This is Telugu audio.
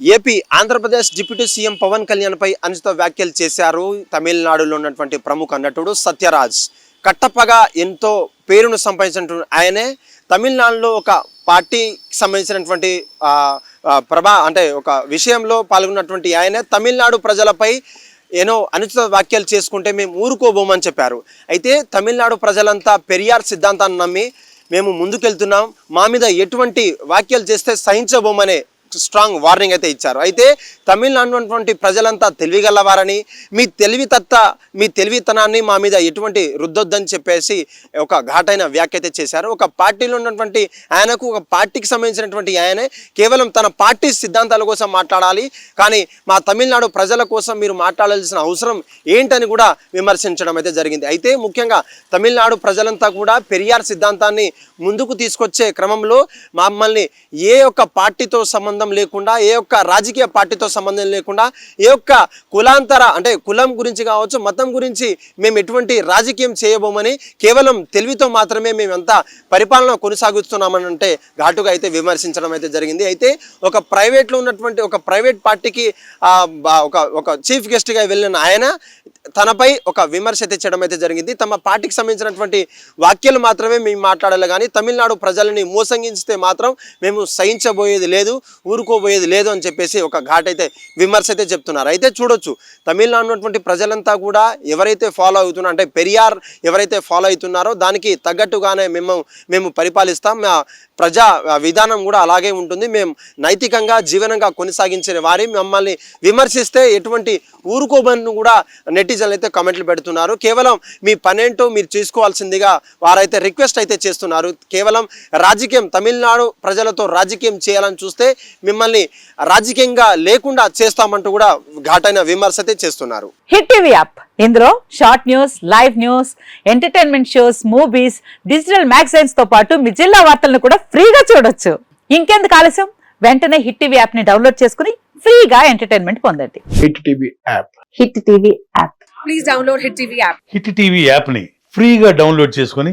AP Andhra Pradesh deputy CM Pawan కళ్యాణ్పై అనుచిత వ్యాఖ్యలు చేశారు. తమిళనాడులో ఉన్నటువంటి ప్రముఖ నటుడు సత్యరాజ్. కట్టప్పగా ఎంతో పేరును సంపాదించినటువంటి ఆయనే తమిళనాడులో ఒక పార్టీకి సంబంధించినటువంటి ప్రభా అంటే ఒక విషయంలో పాల్గొన్నటువంటి ఆయనే తమిళనాడు ప్రజలపై ఏనో అనుచిత వ్యాఖ్యలు చేసుకుంటే మేము ఊరుకోబోమని చెప్పారు. అయితే తమిళనాడు ప్రజలంతా పెరియార్ సిద్ధాంతాన్ని నమ్మి మేము ముందుకెళ్తున్నాం. మా మీద ఎటువంటి వ్యాఖ్యలు చేస్తే సహించబోమనే స్ట్రాంగ్ వార్నింగ్ అయితే ఇచ్చారు. అయితే తమిళనాడు ఉన్నటువంటి ప్రజలంతా తెలివిగలవారని మీ తెలివితత్త మీ తెలివితనాన్ని మా మీద ఎటువంటి రుద్దొద్దని చెప్పేసి ఒక ఘాటైన వ్యాఖ్య అయితే చేశారు. ఒక పార్టీలో ఉన్నటువంటి ఆయనకు ఒక పార్టీకి సంబంధించినటువంటి ఆయనే కేవలం తన పార్టీ సిద్ధాంతాల కోసం మాట్లాడాలి. కానీ మా తమిళనాడు ప్రజల కోసం మీరు మాట్లాడాల్సిన అవసరం ఏంటని కూడా విమర్శించడం అయితే జరిగింది. అయితే ముఖ్యంగా తమిళనాడు ప్రజలంతా కూడా పెరియార్ సిద్ధాంతాన్ని ముందుకు తీసుకొచ్చే క్రమంలో మమ్మల్ని ఏ ఒక్క పార్టీతో సంబంధం లేకుండా ఏ ఒక్క రాజకీయ పార్టీతో సంబంధం లేకుండా ఏ ఒక్క కులాంతర అంటే కులం గురించి కావచ్చు మతం గురించి మేము ఎటువంటి రాజకీయం చేయబోమని కేవలం తెలివితో మాత్రమే మేమంతా పరిపాలన కొనసాగిస్తున్నామని అంటే ఘాటుగా అయితే విమర్శించడం అయితే జరిగింది. అయితే ఒక ప్రైవేట్లో ఉన్నటువంటి ఒక ప్రైవేట్ పార్టీకి ఒక ఒక చీఫ్ గెస్ట్గా వెళ్ళిన ఆయన తనపై ఒక విమర్శ తెచ్చడం అయితే జరిగింది. తమ పార్టీకి సంబంధించినటువంటి వాక్యాలు మాత్రమే మేము మాట్లాడాలి. కానీ తమిళనాడు ప్రజలని మోసగించితే మాత్రం మేము సహించబోయేది లేదు. ఊరుకోబోయేది లేదు అని చెప్పేసి ఒక ఘాట్ అయితే విమర్శ అయితే చెప్తున్నారు. అయితే చూడొచ్చు తమిళనాడు ఉన్నటువంటి ప్రజలంతా కూడా ఎవరైతే ఫాలో అవుతున్నారు అంటే పెరియార్ ఎవరైతే ఫాలో అవుతున్నారో దానికి తగ్గట్టుగానే మేము మేము పరిపాలిస్తాం. మా ప్రజా విధానం కూడా అలాగే ఉంటుంది. మేము నైతికంగా జీవనంగా కొనసాగించిన వారి. మమ్మల్ని విమర్శిస్తే ఎటువంటి ఊరుకోబని కూడా నెటిజన్లు అయితే కమెంట్లు పెడుతున్నారు. కేవలం మీ పనేంటో మీరు చేసుకోవాల్సిందిగా వారైతే రిక్వెస్ట్ అయితే చేస్తున్నారు. కేవలం రాజకీయం తమిళనాడు ప్రజలతో రాజకీయం చేయాలని చూస్తే మిమ్మల్ని రాజకీయంగా లేకుండా చేస్తామంటూ కూడా ఘాటైన విమర్శ అయితే చేస్తున్నారు. Hit TV app. ఇందులో short news live news entertainment shows movies digital మ్యాగజైన్స్తో పాటు మీ జిల్లా వార్తలను కూడా ఫ్రీగా చూడొచ్చు. ఇంకెందుకు ఆలస్యం? వెంటనే హిట్ టీవీ యాప్ని డౌన్లోడ్ చేసుకుని ఫ్రీగా ఎంటర్టైన్మెంట్ పొందండి. Hit TV app. Hit TV app. Please download Hit TV app. Hit TV యాప్ని ఫ్రీగా డౌన్లోడ్ చేసుకొని